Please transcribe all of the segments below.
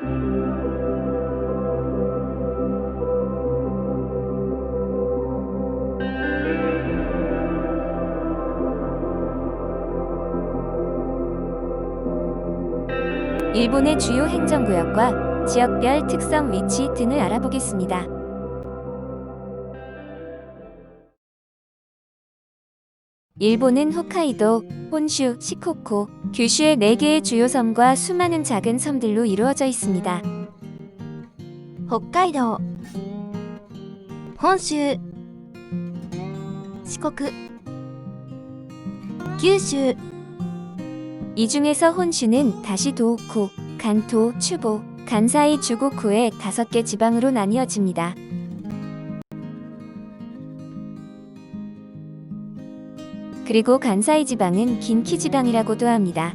일본의 주요 행정구역과 지역별 특성 위치 등을 알아보겠습니다. 일본은 홋카이도, 혼슈, 시코코, 규슈의 4개의 주요 섬과 수많은 작은 섬들로 이루어져 있습니다. 홋카이도, 혼슈, 시코쿠, 규슈. 이 중에서 혼슈는 다시 도호쿠, 간토, 추보, 간사이 주고쿠의 다섯 개 지방으로 나뉘어집니다. 그리고 간사이 지방은 긴키 지방이라고도 합니다.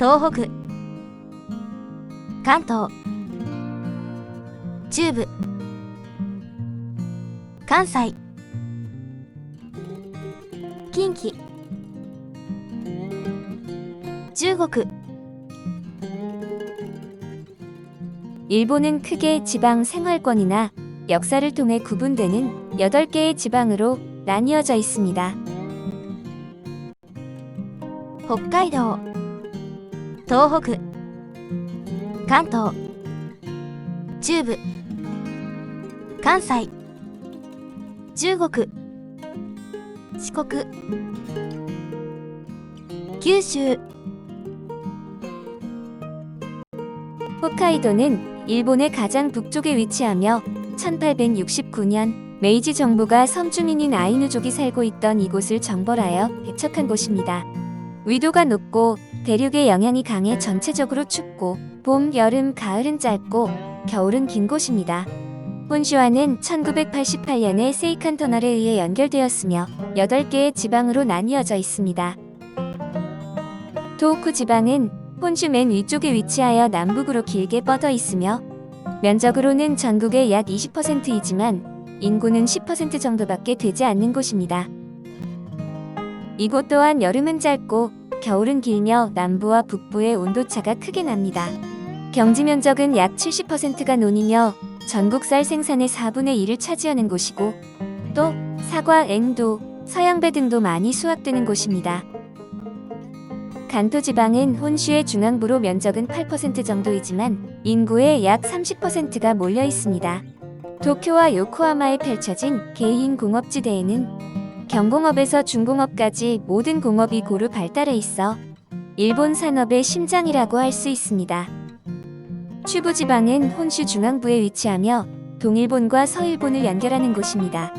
東北関東中部関西近畿中国 일본은 크게 지방 생활권이나 역사를 통해 구분되는 8개의 지방으로 나뉘어져 있습니다. 홋카이도, 동북, 관토, 중부, 관사이, 중국, 시국, 九州 홋카이도는 일본의 가장 북쪽에 위치하며 1869년 메이지 정부가 섬 주민인 아이누족이 살고 있던 이곳을 정벌하여 개척한 곳입니다. 위도가 높고 대륙의 영향이 강해 전체적으로 춥고 봄, 여름, 가을은 짧고 겨울은 긴 곳입니다. 혼슈와는 1988년에 세이칸 터널에 의해 연결되었으며 8개의 지방으로 나뉘어져 있습니다. 도호쿠 지방은 혼슈 맨 위쪽에 위치하여 남북으로 길게 뻗어 있으며 면적으로는 전국의 약 20%이지만 인구는 10% 정도밖에 되지 않는 곳입니다. 이곳 또한 여름은 짧고 겨울은 길며 남부와 북부의 온도차가 크게 납니다. 경지 면적은 약 70%가 논이며 전국 쌀 생산의 4분의 1을 차지하는 곳이고 또 사과, 앵두, 서양배 등도 많이 수확되는 곳입니다. 간토 지방은 혼슈의 중앙부로 면적은 8% 정도이지만 인구의 약 30%가 몰려 있습니다. 도쿄와 요코하마에 펼쳐진 개인 공업지대에는 경공업에서 중공업까지 모든 공업이 고루 발달해 있어 일본 산업의 심장이라고 할 수 있습니다. 추부 지방은 혼슈 중앙부에 위치하며 동일본과 서일본을 연결하는 곳입니다.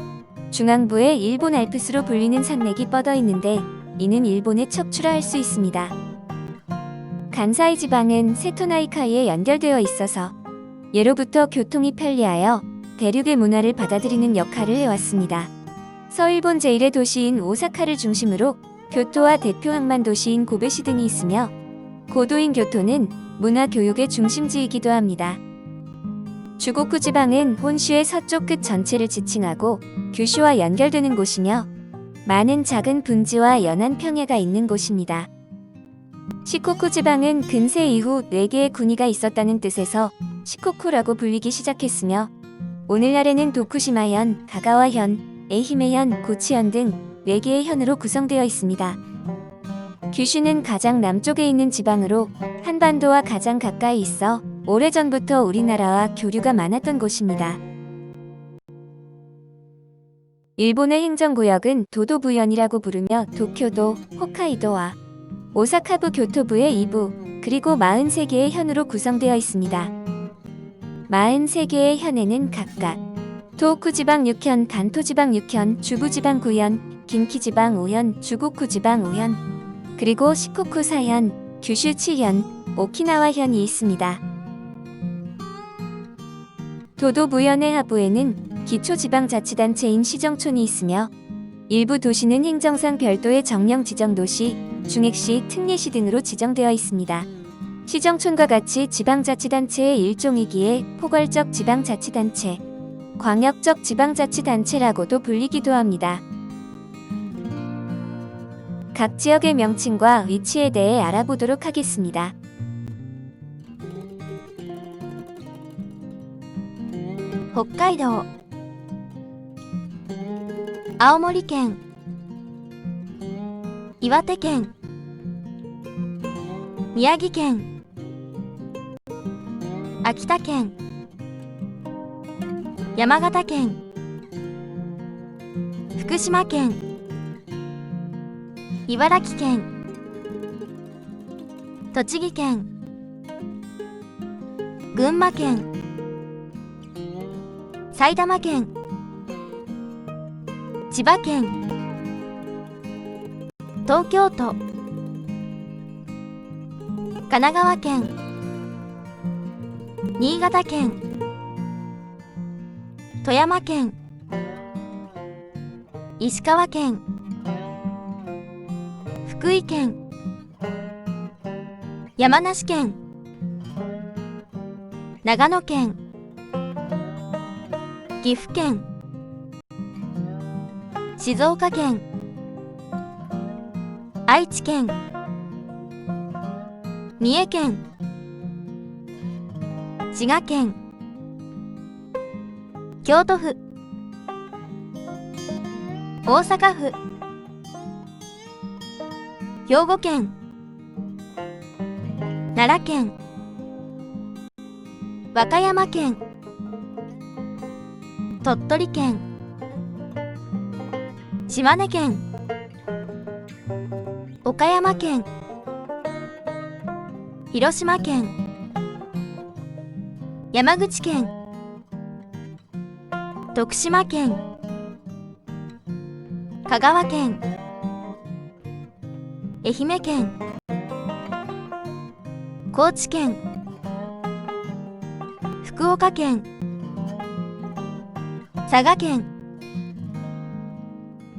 중앙부에 일본 알프스로 불리는 산맥이 뻗어 있는데 이는 일본의 척추라 할 수 있습니다. 간사이 지방은 세토나이카이에 연결되어 있어서 예로부터 교통이 편리하여 대륙의 문화를 받아들이는 역할을 해왔습니다. 서일본 제1의 도시인 오사카를 중심으로 교토와 대표 항만 도시인 고베시 등이 있으며 고도인 교토는 문화 교육의 중심지이기도 합니다. 주고쿠 지방은 혼슈의 서쪽 끝 전체를 지칭하고 규슈와 연결되는 곳이며 많은 작은 분지와 연안 평야가 있는 곳입니다. 시코쿠 지방은 근세 이후 4개의 군위가 있었다는 뜻에서 시코쿠라고 불리기 시작했으며 오늘날에는 도쿠시마현, 가가와현, 에히메현, 고치현 등 4개의 현으로 구성되어 있습니다. 규슈는 가장 남쪽에 있는 지방으로 한반도와 가장 가까이 있어 오래전부터 우리나라와 교류가 많았던 곳입니다. 일본의 행정구역은 도도부현이라고 부르며 도쿄도, 홋카이도와 오사카부 교토부의 이부, 그리고 43개의 현으로 구성되어 있습니다. 43개의 현에는 각각 도호쿠지방 6현, 간토지방 6현, 주부지방 9현, 긴키지방 5현, 주고쿠지방 5현, 그리고 시코쿠 4현, 규슈 7현, 오키나와 현이 있습니다. 도도부현의 하부에는 기초지방자치단체인 시정촌이 있으며 일부 도시는 행정상 별도의 정령 지정 도시, 중액시, 특례시 등으로 지정되어 있습니다. 시정촌과 같이 지방자치단체의 일종이기에 포괄적 지방자치단체, 광역적 지방자치단체라고도 불리기도 합니다. 각 지역의 명칭과 위치에 대해 알아보도록 하겠습니다. 홋카이도 青森県。岩手県。宮城県。秋田県。山形県。福島県。茨城県。栃木県。群馬県。埼玉県。千葉県。東京都。神奈川県。新潟県。富山県。石川県。福井県。山梨県。長野県。岐阜県。静岡県。愛知県。三重県。滋賀県。京都府。大阪府。兵庫県。奈良県。和歌山県。鳥取県。島根県岡山県広島県山口県徳島県香川県愛媛県高知県福岡県佐賀県。